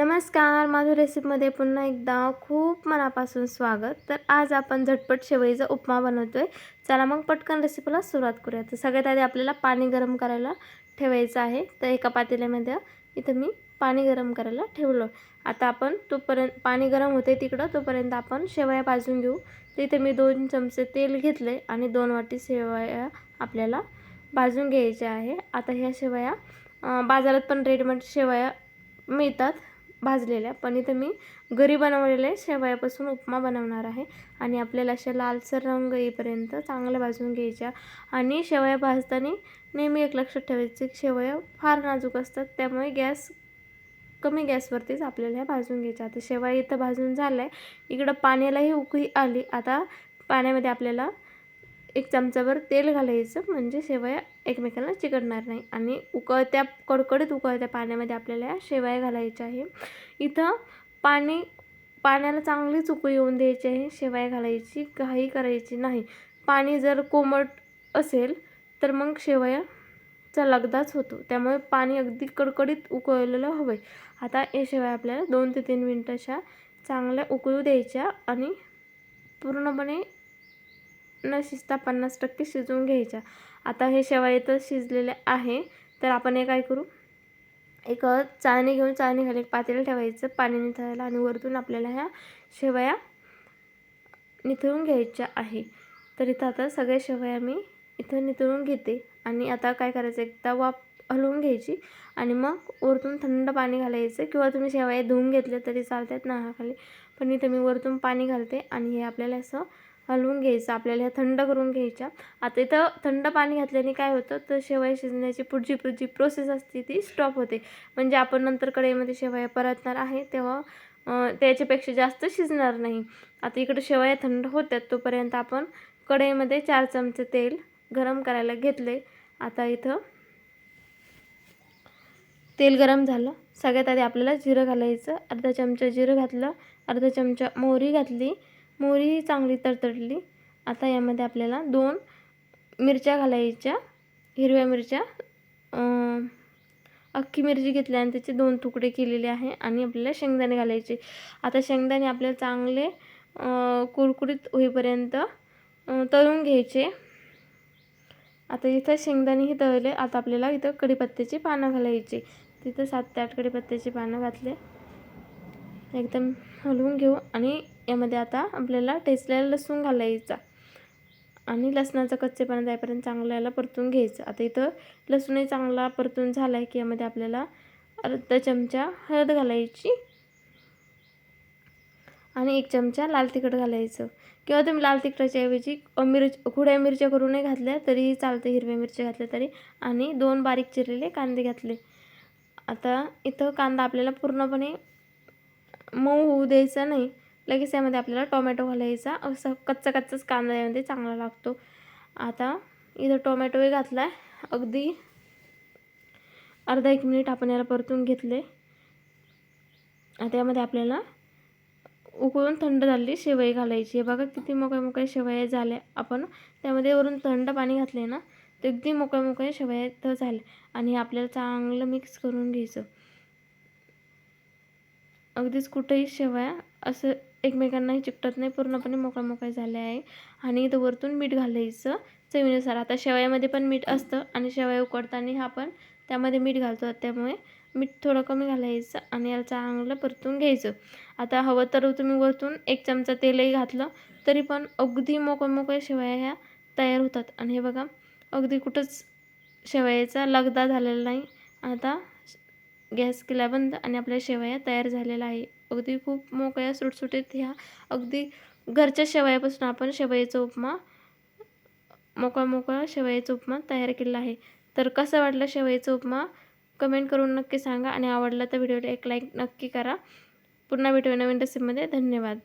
नमस्कार माझ्या रेसिपीमध्ये पुन्हा एकदा खूप मनापासून स्वागत. तर आज आपण झटपट शेवईचा उपमा बनवतोय. चला मग पटकन रेसिपीला सुरुवात करूया. तर सगळ्यात आधी आपल्याला पाणी गरम करायला ठेवायचं आहे. तर एका पातेल्यामध्ये इथं मी पाणी गरम करायला ठेवलं. आता आपण तोपर्यंत पाणी गरम होते तिकडं तोपर्यंत आपण शेवया भाजून घेऊ. तर इथे मी दोन चमचे तेल घेतले आणि दोन वाटी शेवया आपल्याला भाजून घ्यायच्या आहे. आता ह्या शेवया बाजारात पण रेडीमेड शेवया मिळतात. भाजलेल्या पण इथं मी घरी बनवलेले शेवयापासून उपमा बनवणार आहे. आणि आपल्याला अशा लालसर रंग येईपर्यंत चांगल्या भाजून घ्यायच्या. आणि शेवया भाजताना नेहमी एक लक्षात ठेवायचं की शेवया फार नाजूक असतात त्यामुळे गॅस कमी गॅसवरतीच आपल्याला ह्या भाजून घ्यायच्या. आता शेवया इथं भाजून झालं आहे इकडं पाण्यालाही उकळी आली. आता पाण्यामध्ये आपल्याला एक चमचाभर तेल घालायचं म्हणजे शेवया एकमेकांना चिकटणार नाही. आणि उकळत्या कडकडीत उकळत्या पाण्यामध्ये आपल्याला या शेवया घालायच्या आहे. इथं पाणी पाण्याला चांगलीच उकळी येऊन द्यायची आहे. शेवया घालायची घाई करायची नाही. पाणी जर कोमट असेल तर मग शेवयाचा लगदाच होतो. त्यामुळे पाणी अगदी कडकडीत उकळलेलं हवं आहे आता हे शेवया आपल्याला दोन ते तीन मिनटं अशा चांगल्या उकळू द्यायच्या आणि पूर्णपणे न शिजता पन्नास टक्के शिजवून घ्यायच्या. आता हे शेवया इथं शिजलेले आहे. तर आपण हे काय करू? एक चाळणी घेऊन चाळणी घालून एक पातेलं ठेवायचं. पाणी निथळायला आणि वरतून आपल्याला ह्या शेवया निथळून घ्यायच्या आहे. तर इथं आता सगळ्या शेवया मी इथं निथळून घेते. आणि आता काय करायचं? एकदा वाफ हलवून घ्यायची. आणि मग वरतून थंड पाणी घालायचं. किंवा तुम्ही शेवया धुवून घेतल्या तरी चालतात नाहाखाली पण इथं मी वरतून पाणी घालते. आणि हे आपल्याला असं हलवून घ्यायचं आपल्याला ह्या थंड करून घ्यायच्या. आता इथं थंड पाणी घातल्याने काय होतं? तर शेवया शिजण्याची पुढची पुढची प्रोसेस असते ती स्टॉप होते. म्हणजे आपण नंतर कढईमध्ये शेवया परतणार आहे तेव्हा त्याच्यापेक्षा जास्त शिजणार नाही. आता इकडे शेवया थंड होत्यात तोपर्यंत आपण कढईमध्ये चार चमचे तेल गरम करायला घेतले आता इथं तेल गरम झालं. सगळ्यात आधी आपल्याला जिरं घालायचं. अर्धा चमचा जिरं घातलं. अर्धा चमचा मोहरी घातली. मोहरीही चांगली तडतडली. आता यामध्ये आपल्याला दोन मिरच्या घालायच्या. हिरव्या मिरच्या अख्खी मिरची घेतली आणि त्याचे दोन तुकडे केलेले आहे आणि आपल्याला शेंगदाणे घालायचे. आता शेंगदाणे आपल्याला चांगले कुरकुरीत होईपर्यंत तळून घ्यायचे. आता इथं शेंगदाणेही तळले आता आपल्याला इथं कढीपत्त्याची पानं घालायची. तिथं सात ते आठ कढीपत्त्याची पानं घातले. एकदम हलवून घेऊ आणि यामध्ये आता आपल्याला टेचलेला लसूण घालायचा आणि लसणाचं कच्चेपणा जायपर्यंत चांगला याला परतून घ्यायचं. आता इथं लसूणही चांगला परतून झाला आहे की यामध्ये आपल्याला अर्धा चमचा हळद घालायची आणि एक चमचा लाल तिखट घालायचं. किंवा तुम्ही लाल तिखटाच्या ऐवजी मिरच खुड्या मिरच्या करूनही घातल्या तरीही चालतं हिरव्या मिरच्या घातल्या तरी. आणि दोन बारीक चिरलेले कांदे घातले. आता इथं कांदा आपल्याला पूर्णपणे मऊ होऊ द्यायचा नाही. लगेच यामध्ये आपल्याला टोमॅटो घालायचा. असं कच्चा कच्चाच कांदा यामध्ये चांगला लागतो. आता इथं टोमॅटोही घातला आहे अगदी अर्धा एक मिनिट आपण याला परतून घेतले. आता यामध्ये आपल्याला उकळून थंड झालेली शेवई घालायची. हे बघा किती मोकळ्या मोकळ्या शेवया झाल्या. आपण त्यामध्ये वरून थंड पाणी घातले ना ते अगदी मोकळ्या मोकळ्या शेवया तर झाल्या. आणि हे आपल्याला चांगलं मिक्स करून घ्यायचं. अगदीच कुठेही शेवया असं एकमेकांनाही चिकटत नाही. पूर्णपणे मोकळं मोकळ्या झाले आहे. आणि इथं वरतून मीठ घालायचं चवीनुसार. आता शेवयामध्ये पण मीठ असतं आणि शेवया उकडताना पण त्यामध्ये मीठ घालतो. त्यामुळे मीठ थोडं कमी घालायचं आणि याला चांगलं परतून घ्यायचं. आता हवं तर तुम्ही वरतून एक चमचा तेलही घातलं तरी पण अगदी मोकळ मोकळ्या शेवया ह्या तयार होतात. आणि हे बघा अगदी कुठंच शेवयाचा लगदा झालेला नाही. आता गॅस केला बंद आणि आपल्या शेवया तयार झालेला आहे. अगदी खूप मोकळ्या सुटसुटीत ह्या. अगदी घरच्या शेवयापासून आपण शेवयाचा उपमा मोकळा मोकळा शेवयाचा उपमा तयार केलेला आहे. तर कसं वाटलं शेवयाचा उपमा? कमेंट करून नक्की सांगा आणि आवडला तर व्हिडिओला एक लाईक नक्की करा. पुन्हा भेटूया नवीन रेसिपीमध्ये धन्यवाद.